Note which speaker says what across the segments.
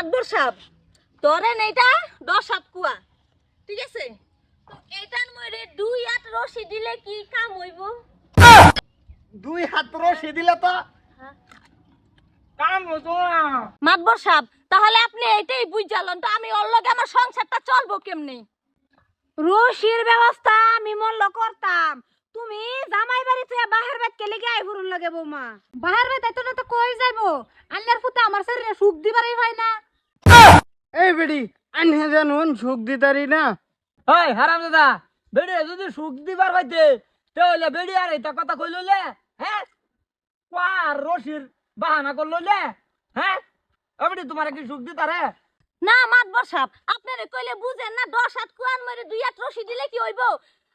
Speaker 1: মাতবর সাপ ধরেন এইটা দশ হাত কুয়া ঠিক আছে? তো এইটার মধ্যে দুই হাত রশি দিলে কি কাম হইব?
Speaker 2: দুই হাত রশি দিলে তো কাম হতো না।
Speaker 1: মাতবর সাপ তাহলে আপনি এইটাই বুঝালেন তো আমি ওর লগে আমার সংসারটা চলবো কেমনি?
Speaker 3: রশির ব্যবস্থা আমি মল্ল করতাম। তুমি জামাই বাড়ি থেকে বাহার বাদ কেলে গায়ে ফুরুন লাগে বৌমা? বাহার বাদ এত না তো কই যাইবো? আল্লাহর ফুতে আমার শরীরে সুখ দিবারই হয় না।
Speaker 2: এই বেডি আনহে জানুন সুখ দিতারি না।
Speaker 4: ওই হারাম দাদা বেড়ে যদি সুখ দিবার পাইতে তাহলে বেড়ি আর এটা কথা কই লইলে হ্যাঁ কোয়ার রশির বাহানা কর লইলে হ্যাঁ এবারে তোমার কি সুখ দিতারে?
Speaker 1: না মাতবর সাপ আপনারে কইলে বুঝেন না দশ হাত কুয়ার মধ্যে দুই হাত রশি দিলে কি হইব?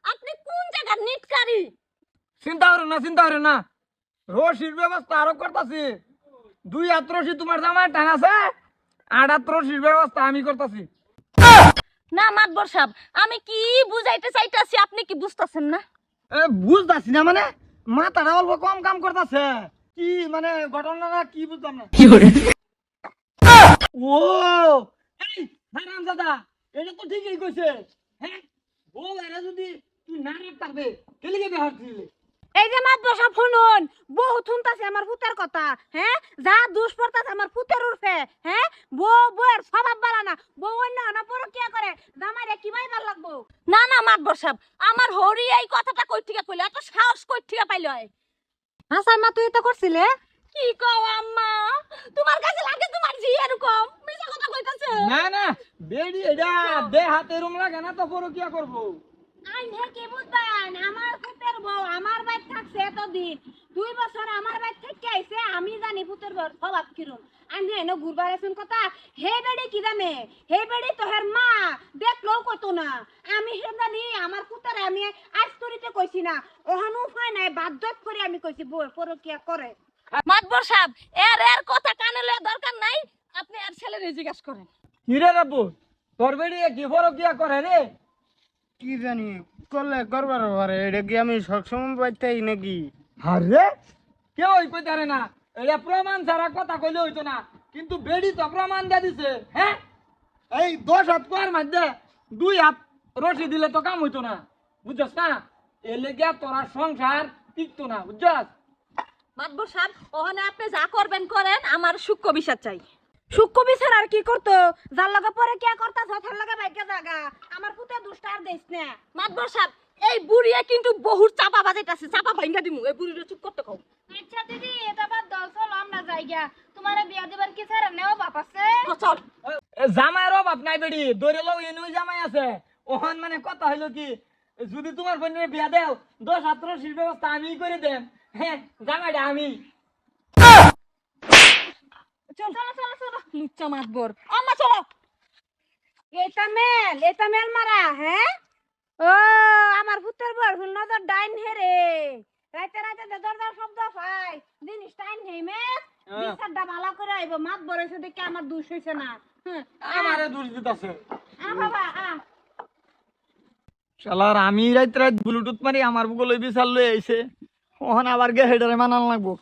Speaker 1: আপনি কোন জায়গার নিটকারি?
Speaker 4: চিন্তা করো না চিন্তা করো না। রশির ব্যবস্থা আরও করতেছি। দুই হাত রশি তোমার জামায় টান আছে? আট ব্যবস্থা আমি করতেছি।
Speaker 1: না মাতবর সাপ আমি কি বুঝাইতে চাইতাছি আপনি কি বুঝতাছেন না?
Speaker 2: বুঝতাছি না মানে? মাথাটা অল্প কম কাম করতেছে। কি মানে ঘটনাটা কি বুঝলাম না?
Speaker 4: ও এই হারাম দাদা এটা তো ঠিকই কইছে। হ্যাঁ? বউ এরা যদি তুই না রাখতে কেলিকে বিহার দিলে?
Speaker 3: এই যে মাত বসা শুনুন বহু শুনতাছে আমার পুতের কথা হ্যাঁ? যা দুষ পড়তাছে আমার পুতের উঠে হ্যাঁ? বউ বউয়ের স্বভাব বালা না বউ অন্য না পরকিয়া করে জামাই রে কি মাইবার লাগবো?
Speaker 1: না না মাতবর সাপ আমার হরি এই কথাটা কই থেকে কইলো এত সাহস কই থেকে পাইলো হয়
Speaker 3: হাসান মা তুই তো করছিলে?
Speaker 1: কি কও আম্মা? তোমার কাছে লাগে তোমার জি এরকম? মিছা কথা কইতাছে?
Speaker 4: না না বেডি এটা দে হাতে রুম লাগে না তো পরকিয়া করব।
Speaker 3: আইন হে কি বুঝবেন আমার পুতের বউ আমার বাইর থাকছে এতদিন। দুই বছর আমার বাইর থেকে আইছে আমি জানি পুতের বউ স্বভাব কিরম। আইন হে ন ঘুরবার আছেন কথা হে বেড়ি কি জানে? হে বেড়ি তো হের মা দেখলেও কত না। আমি হে জানি আমার পুতের আমি আজ তরিতে কইছি না। ওহানো উপায় নাই বাধ্য করে আমি কইছি বউ পরকিয়া করে।
Speaker 1: মাতবর সাপ এর এর কথা কানে লওয়া দরকার নাই। আপনি আর ছেলেরে জিজ্ঞাসা করেন।
Speaker 4: কিরে রাব্বু তোর বেডি কি পরকিয়া করে রে?
Speaker 2: কি জানি করলে করবার পারে এটা কি আমি সবসময় পাইতাই নাকি?
Speaker 4: আরে? কেউ ওই কইতারে না। এটা প্রমাণ ছাড়া কথা কইলে হইতো না। কিন্তু বেডি তো প্রমাণ দিয়ে দিছে হ্যাঁ? এই দশ হাত কোয়ার মধ্যে দুই হাত রশি দিলে তো কাম হইতো না বুঝছস না? এ লেগে তোরা সংসার টিকতো না বুঝছস?
Speaker 1: মাতবর সাপ ওখানে আপনি যা করবেন করেন আমার সূক্ষ্ম বিচার চাই।
Speaker 3: সূক্ষ্ম বিচার আর কি করতো? যার লগে পরে কে করতা যথার লগে বাইকে জাগা। আমার পুতে দুষ্টার দেশ না।
Speaker 1: মাতবর সাপ এই বুড়িয়ে কিন্তু বহুত চাপা বাজাইতাছে। চাপা ভাঙ্গা দিমু। এই বুড়িরে চুপ করতে কও।
Speaker 3: আচ্ছা দিদি এটা বাদ দাও চলো আমরা যাই গিয়া। তোমার বিয়া দিবার কি স্যার নেও বাপ আছে?
Speaker 1: চল।
Speaker 4: জামাইয়ের অভাব নাই বেডি। দৌড়ে লো এনুই জামাই আছে। ওখান মানে কথা হইল কি যদি তোমার বোনের বিয়া দেও দশ হাত রশির ব্যবস্থা আমি করে দেন হ্যাঁ জামাইটা আমি।
Speaker 1: চল চলো চলো চলো। লুচ্চা মাতবর। আম্মা চলো।
Speaker 3: এটা মেল এটা মেল মারা হ্যাঁ? ও আমার পুত্রের বর ফুল নজর ডাইন হেরে রাইতে রাইতে দে দরজার শব্দ পাই জিনিস টাইম হেই মেল। বিচারটা ভালো করে আইব মাত বরেছে দেখে আমার দুষ হইছে না। হুম,
Speaker 4: আমারে দোষ দিতেছে।
Speaker 3: আ বাবা আ।
Speaker 4: শালার আমি রাত রাত ব্লুটুথ মারি আমার বিচার লই আইছে। ওখানে আবার গে হেডারে মানান লাগবো।